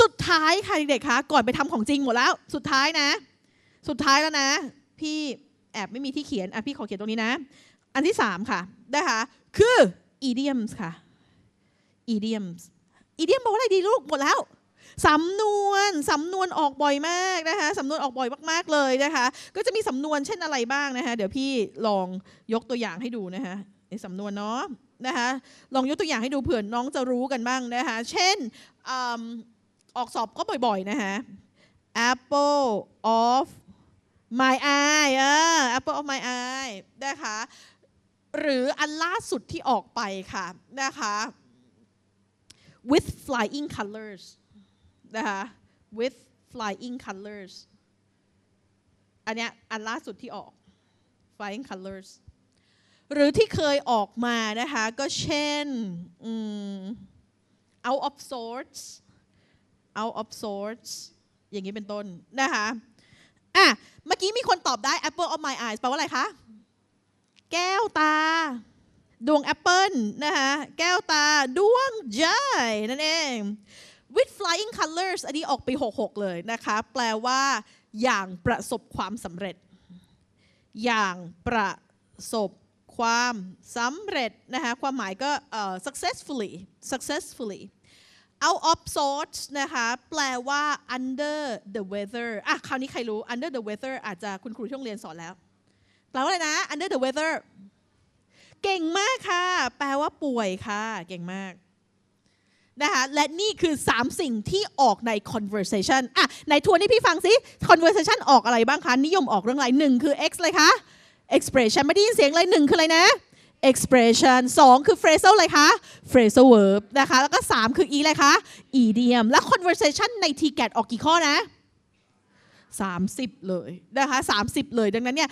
สุดท้ายค่ะเด็กๆคะก่อนไปทำของจริงหมดแล้ว สุดท้ายนะ สุดท้ายแล้วนะ พี่แอบไม่มีที่เขียนอะพี่ขอเขียนตรงนี้นะ อันที่สามค่ะนะคะคือ idioms ค่ะ idiomsidioms บอกว่าอะไรดีลูกหมดแล้วสำนวนสำนวนออกบ่อยมากนะคะสำนวนออกบ่อยมากๆเลยนะคะ ก็จะมีสำนวนเช่นอะไรบ้างนะคะเดี๋ยวพี่ลองยกตัวอย่างให้ดูนะคะในสำนวนเนาะนะคะลองยกตัวอย่างให้ดูเผื่อน้องจะรู้กันบ้างนะคะ เช่น ออกสอบก็บ่อยๆ นะคะ apple of my eye เออ apple of my eye นะคะหรืออันล่าสุดที่ออกไปค่ะนะคะ with flying colors นะคะ with flying colors อันเนี้ยอันล่าสุดที่ออก flying colors หรือที่เคยออกมานะคะ ก็เช่น out of sorts out of sorts อย่างนี้เป็นต้นนะคะอะเมื่อกี้มีคนตอบได้ apple of my eyes แปลว่าอะไรคะ แก้วตา ดวงแอปเปิลนะคะแก้วตา ดวงใจนั่นเอง with flying colors อันนี้ออกปี66 เลยนะคะ แปลว่าอย่างประสบความสำเร็จ อย่างประสบความสำเร็จนะคะความหมายก็เอ่อ successfully successfully out of sorts นะคะ แปลว่า under the weather อะคราวนี้ใครรู้ under the weather อาจจะคุณครูที่โรงเรียนสอนแล้ว แปลว่าอะไรนะ under the weather เก่งมากค่ะ แปลว่าป่วยค่ะ เก่งมากนะคะและนี่คือ 3 สิ่งที่ออกใน conversation อะในทัวร์นให้พี่ฟังสิ conversation ออกอะไรบ้างคะ นิยมออกเรื่องอะไรหนึ่งคือ x เลยคะ expression ไม่ได้ยินเสียงเลยหนึ่งคืออะไรนะ expression 2 คือ phrasal อะไรคะ phrasal verb นะคะ แล้วก็ 3 คือ e อะไรคะ idiom และ conversation ใน t g a t ออกกี่ข้อนะ 30 เลยนะคะ 30 เลยดังนั้นเนี่ย